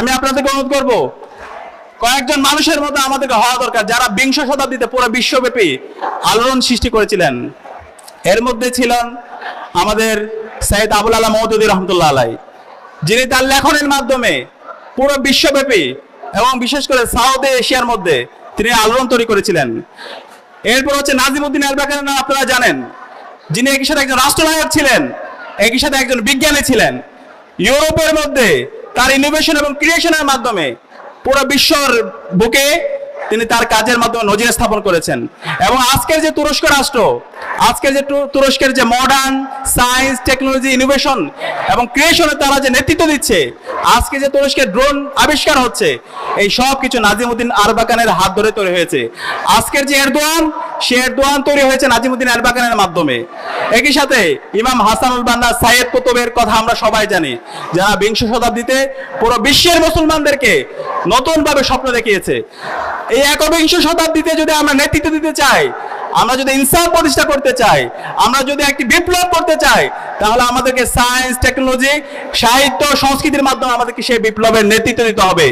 আমি আপনাদেরকে অনুরোধ করব, কয়েকজন মানুষের মধ্যে আমাদেরকে হওয়া দরকার, যারা বিংশ শতাব্দীতে পুরো বিশ্বব্যাপী আলোড়ন সৃষ্টি করেছিলেন। এর মধ্যে ছিলেন আমাদের সৈয়দ আবুল আলা মহদুদি রহমতুল্লাহ আলাই, যিনি তার লেখনের মাধ্যমে পুরো বিশ্বব্যাপী এবং বিশেষ করে সাউথ এশিয়ার মধ্যে তিনি আলোড়ন তৈরি করেছিলেন। এরপর হচ্ছে নাজিমুদ্দিন আলবাকারের নাম আপনারা জানেন, যিনি একই সাথে একজন রাষ্ট্রনায়ক ছিলেন, একই সাথে একজন বিজ্ঞানী ছিলেন। ইউরোপের মধ্যে তার ইনোভেশন এবং ক্রিয়েশনের মাধ্যমে পুরো বিশ্বর বুকে তিনি তার কাজের মাধ্যমে নজির স্থাপন করেছেন। এবং আজকের যে তুরস্ক রাষ্ট্র, আজকের যে তুরস্কের যে মডার্ন সায়েন্স টেকনোলজি ইনোভেশন এবং ক্রিয়েশনে তারা যে নেতৃত্ব দিচ্ছে, আজকে যে তুরস্কের ড্রোন আবিষ্কার হচ্ছে, এই সব কিছু নাজিমুদ্দিন আরবাকানের হাত ধরে তৈরি হয়েছে। আজকের যে এরদোয়ান, সে এরদোয়ান তৈরি হয়েছে নাজিমুদ্দিন আরবাকানের মাধ্যমে। একই সাথে ইমাম হাসানুল বান্না সাইয়েদ কুতুবের কথা আমরা সবাই জানি। যারা বিংশ শতাব্দীতে পুরো বিশ্বের মুসলমানদেরকে নতুনভাবে স্বপ্ন দেখিয়েছে। এই একবিংশ শতাব্দীতে যদি আমরা নেতৃত্ব দিতে চাই, আমরা যদি ইনসাফ প্রতিষ্ঠা করতে চাই, আমরা যদি একটি বিপ্লব করতে চাই, তাহলে আমাদেরকে সায়েন্স টেকনোলজি সাহিত্য, সংস্কৃতির মাধ্যমে আমাদেরকে সেই বিপ্লবের নেতৃত্ব দিতে হবে।